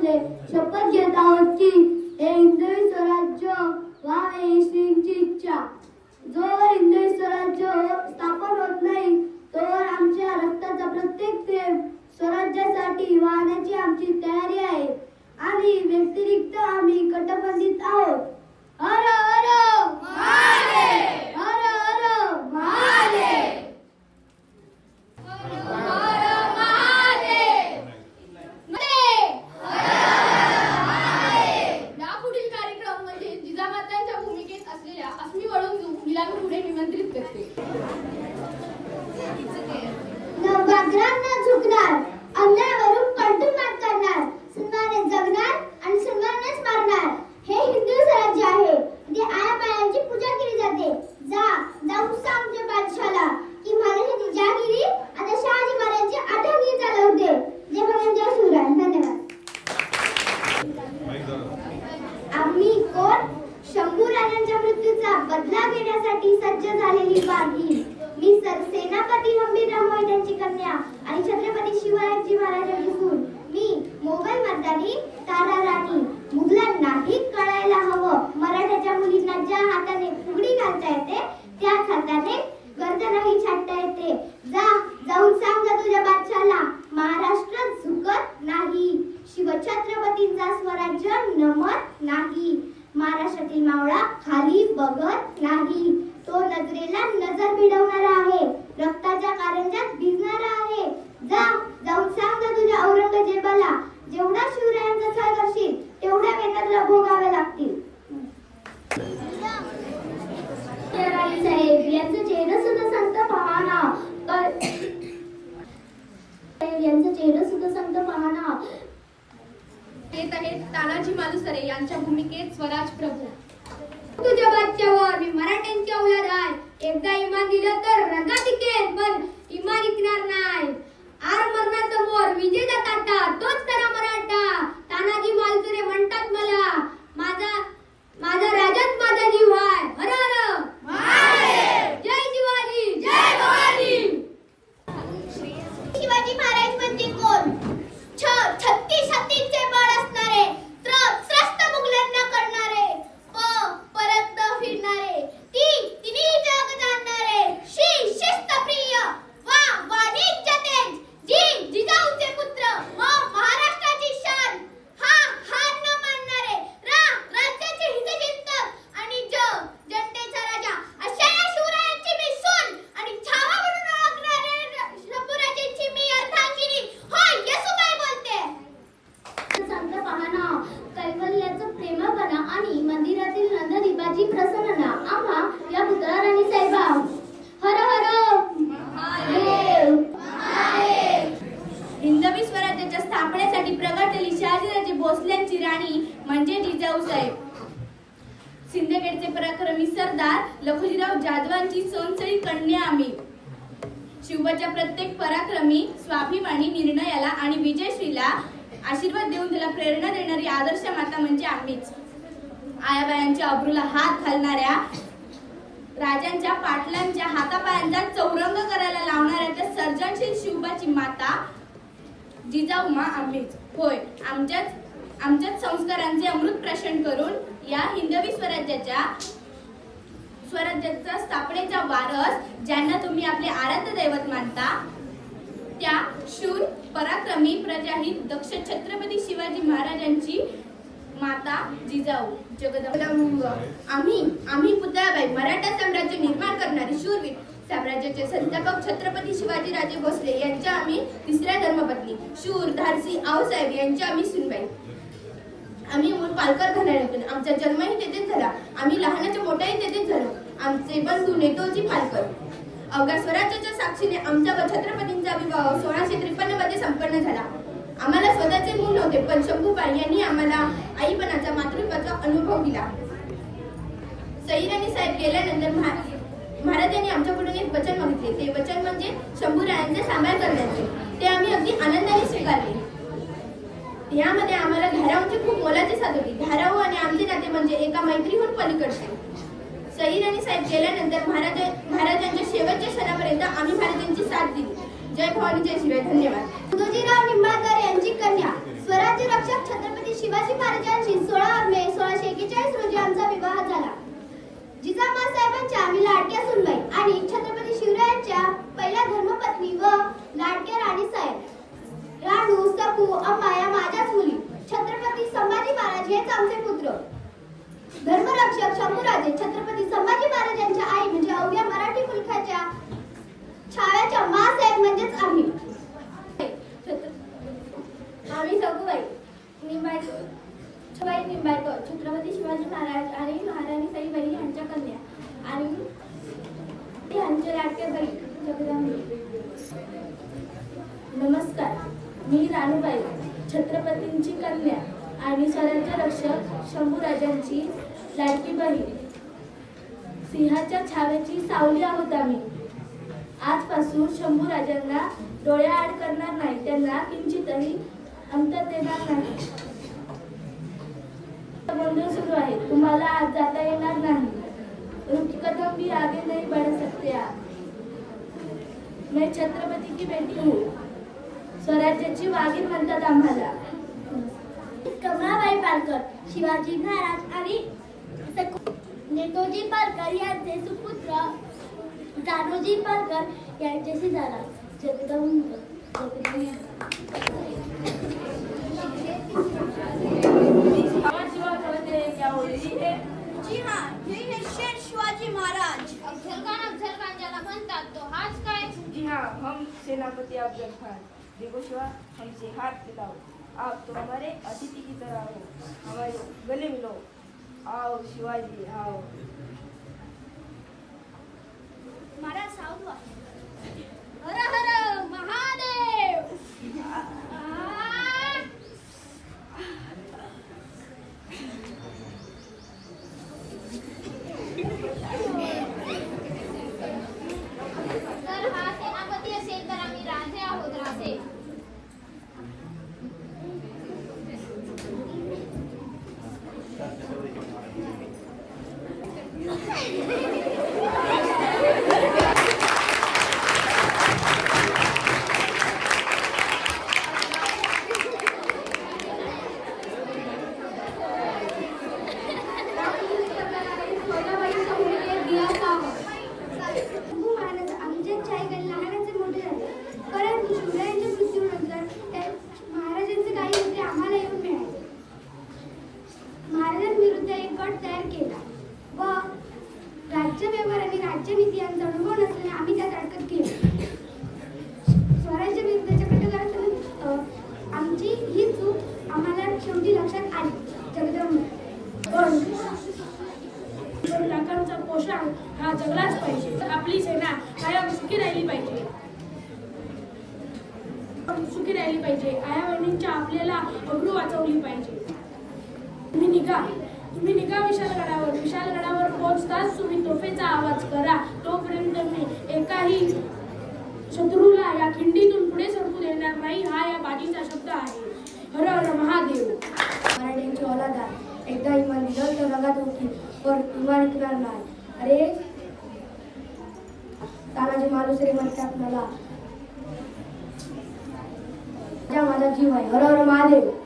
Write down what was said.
भोसले शपथ घेत आहोत की हे हिंदवी स्वराज्य व्हावे श्रींची इच्छा. जोवर हिंदवी स्वराज्य स्थापन होत नाही तोवर आमच्या रक्ताचा प्रत्येक थेंब स्वराज्यासाठी वाहण्याची आमची तयारी आहे. आणि व्यतिरिक्त आम्ही कटबंधीत आहोत. हर हर महादेव! हर हर महादेव यापुढील कार्यक्रम म्हणजे जिजामातांच्या भूमिकेत असलेल्या अस्मी वळून हिला मी पुढे निमंत्रित करते नवभाग्रांना झुकणार अन्यायावरून कंटून मात करणार सन्माने जगणार आणि सन्मानेच मारणार हे हिंदू स्वराज्य आहे इथे आया बायांची पूजा केली जाते जा जाऊन सांग तुझ्या बादशाला की महाराजांनी जहागिरी आता शहाजी महाराजांची आठवणी चालवते जय भगवान जय शिवराय धन्यवाद आम्ही कोण शंभू राजांच्या मृत्यूचा बदला घेण्यासाठी सज्ज झालेली बागी मी सर सेनापती हंबीरराव मोहित्यांची कन्या आणि छत्रपती शिवाजी महाराजांची सून मी मोबाईल मर्दानी तारा राणी. मुघलांनाही कळायला हवं. मराठ्याच्या नाही. तो नजरेला नजर भिडवणारा आहे. रक्ताच्या कारंजात भिजणारा आहे. जा जाऊन सांग तुझ्या औरंगजेबाला. जेवढा शिवरायांचा छळ करशील तेवढ्या वेळेला भोगावे लागतील. साहेब यांचं चेहरा सुद्धा सांगतं पहा ना यांचं चेहरा सुद्धा सांगतं पहा ना येत आहेत तानाजी मालुसरे यांच्या भूमिकेत स्वराज प्रभू तुझ्या बादशावर मी मराठ्यांची औलाद आहे एकदा इमान दिलं तर रंगा टिकेल पण इमान इकणार नाही आर मरणाचा मोर विजेचा ताटा तोच खरा मराठा तानाजी मालुसरे म्हणतात मला माझा माझा राजाच माझा जीव आहे हर हर जय शिवाजी जय भवानी शिवाजी महाराज म्हणजे कोण छ छत्तीस हत्तीचे बळ असणारे त्र त्रस्त मुघलांना करणारे प परत न फिरणारे ती तिन्ही जग जाणणारे शी शिस्तप्रिय वा वाणिज्य तेज जी जिजाऊचे पुत्र व महाराष्ट्राची शान हा हार न मानणारे रा राज्याचे हितचिंतक आणि ज जनतेचा राजा अशा या शिवरायांची मी सून आणि छावा म्हणून ओळखणारे शंभूराजेंची मी अर्धांगिनी होय येसूबाई बोलते संत पाहणा कैवल्याचं प्रेमपणा आणि मंदिरातील नंददीपाची प्रसन्नता आम्हा या पुतळा राणी साहेबा हर हर महादेव हिंदवी स्वराज्याच्या स्थापनेसाठी प्रगटलेली शहाजीराजे भोसल्यांची राणी म्हणजे जिजाऊ साहेब. सिंदखेडचे पराक्रमी सरदार लखुजीराव जाधवांची सोनसळी कन्या आम्ही. शिवबाच्या प्रत्येक पराक्रमी स्वाभिमानी निर्णयाला आणि विजयश्रीला आशीर्वाद देऊन त्याला प्रेरणा देणारी आदर्श माता म्हणजे आम्हीच. आयाबायांच्या अब्रूला हात घालणाऱ्या राजांच्या पाटलांच्या हातापायांचा चौरंग करायला लावणाऱ्या त्या सर्जनशील शिवबाची माता जिजाऊमा आम्हीच. होय आमच्याच आमच्याच संस्कारांचे अमृत प्राशन करून या हिंदवी स्वराज्याच्या स्वराज्याचा स्थापनेचा वारस ज्यांना तुम्ही आपले आराध्य दैवत मानता त्या शूर पराक्रमी प्रजाहित दक्ष छत्रपती शिवाजी महाराजांची माता जिजाऊ जगदंब. आम्ही आम्ही पुतळाबाई मराठा साम्राज्य निर्माण करणारे शूरवीर साम्राज्याचे संस्थापक छत्रपती शिवाजी राजे भोसले यांच्या आम्ही तिसऱ्या धर्मपत्नी शूर धारसी आऊसाहेब यांच्या आम्ही सुनबाई. आम्ही मूळ पालकर घराण्यातून आमचा जन्मही तेथेच झाला. आम्ही लहानाच्या मोठ्याही तेथेच झालो. आमचे बंधू नेतोजी पालकर. अवघ्या स्वराज्याच्या साक्षीने आमचा व छत्रपतींचा विवाह सोळाशे त्रेपन्नमध्ये संपन्न झाला. आम्हाला स्वतःचे मूल नव्हते पण शंभूबाई यांनी आम्हाला आईपणाचा मातृत्वाचा अनुभव दिला. सईराणी साहेब गेल्यानंतर महाराजांनी आमच्याकडून एक वचन मागितले. ते वचन म्हणजे शंभूरायांचे सांभाळ करण्याचे. ते आम्ही अगदी आनंदाने स्वीकारले. यामध्ये आम्हाला धाराऊची खूप मोलाची साथ होती धाराऊ आणि आमचे नाते म्हणजे एका मैत्रीहून पलीकडचे. सईद आणि साहेब गेल्यानंतर महाराज महाराजांच्या शेवटच्या क्षणापर्यंत आम्ही महाराजांची साथ दिली. जय भवानी जय शिवाय. धन्यवाद. तुळजीराव निंबाळकर यांची कन्या. स्वराज्य रक्षक छत्रपती शिवाजी महाराजांशी सोळा मे सोळाशे एकेचाळीस रोजी आमचा विवाह झाला. जिजामा साहेबांच्या आम्ही लाडक्या सुनबाई आणि छत्रपती शिवरायांच्या पहिल्या धर्मपत्नी व लाडक्या माया अम्मा या माझ्याच मुली. छत्रपती संभाजी महाराज हेच आमचे पुत्र. धर्मरक्षक शंभूराजे छत्रपती संभाजी महाराज यांच्या आई म्हणजे अवघ्या मराठी मुलखाच्या छाव्याच्या मासाहेब म्हणजेच आम्ही. आम्ही सगुबाई निंबाळकर छबाई निंबाळकर छत्रपती शिवाजी महाराज आणि महाराणी साईबाई यांच्या कन्या आणि यांच्या लाडक्या बाई जगदंबे. नमस्कार. मी राणूबाई छत्रपतींची कन्या आणि स्वराज्य रक्षक शंभूराजांची लाडकी बहीण. सिंहाच्या छावेची सावली आहोत आम्ही. आजपासून शंभूराजांना डोळ्याआड करणार नाही त्यांना किंचितही अंतर देणार नाही. गोंधळ सुरू आहे. तुम्हाला आज जाता येणार नाही. रुकी कदम भी आगे नहीं बढ़ सकते आप. मैं छत्रपति की बेटी हूँ. स्वराज्याची वाघीण म्हणतात आम्हाला. कमळाबाई पालकर शिवाजी महाराज आणि नेतोजी पालकर यांचे सुपुत्र जानोजी पालकर यांच्याशी झाला. जगदंब जी हा हे शेर शिवाजी महाराज अफजल खान अफजल खान ज्याला म्हणतात तो हाच काय जी हा हम सेनापती अफजल खान। देखो शिवा हमसे हाथ मिलाओ आप तो हमारे अतिथि की तरह हो हमारे गले मिलो आओ शिवाजी आओ महाराज साऊथ वा हर हर महादेव आ! जर हा सेनापती असेल तर आम्ही राजे आहोत राजे शंभू महाराज आमच्याच आई लहानाचे मोठे झाले परंतु शिवरायांच्या मृत्यूनंतर त्या महाराजांचे काही मुद्दे आम्हाला येऊन मिळाले महाराजांविरुद्ध एक गट तयार केला व राज्यव्यवहार आणि राज्यनीती यांचा अनुभव नसल्याने आम्ही त्यात अडकत गेलो स्वराज्य विरुद्धच्या कटकारात अ, आमची ही चूक आम्हाला शेवटी लक्षात आली जगदंब पण दोन लाखांचा पोशाख हा जगलाच पाहिजे आपली सेना कायम सुखी राहिली पाहिजे सुखी राहिली पाहिजे आया बहिणींच्या आपल्याला अब्रू वाचवली पाहिजे. तुम्ही निघा. तुम्ही निघा विशालगडावर. विशालगडावर पोहोचताच तुम्ही तोफेचा आवाज करा. तोपर्यंत मी एकाही शत्रूला या खिंडीतून पुढे सरकू देणार नाही. हा या बाजीचा शब्द आहे. हर हर महादेव. मराठ्यांची ओलादा एकदा इमान दिलं तर रगात होती पण इमान ऐकणार नाही. अरे तानाजी मालुसरे म्हणतात मला माझा जीव आहे. हर हर महादेव.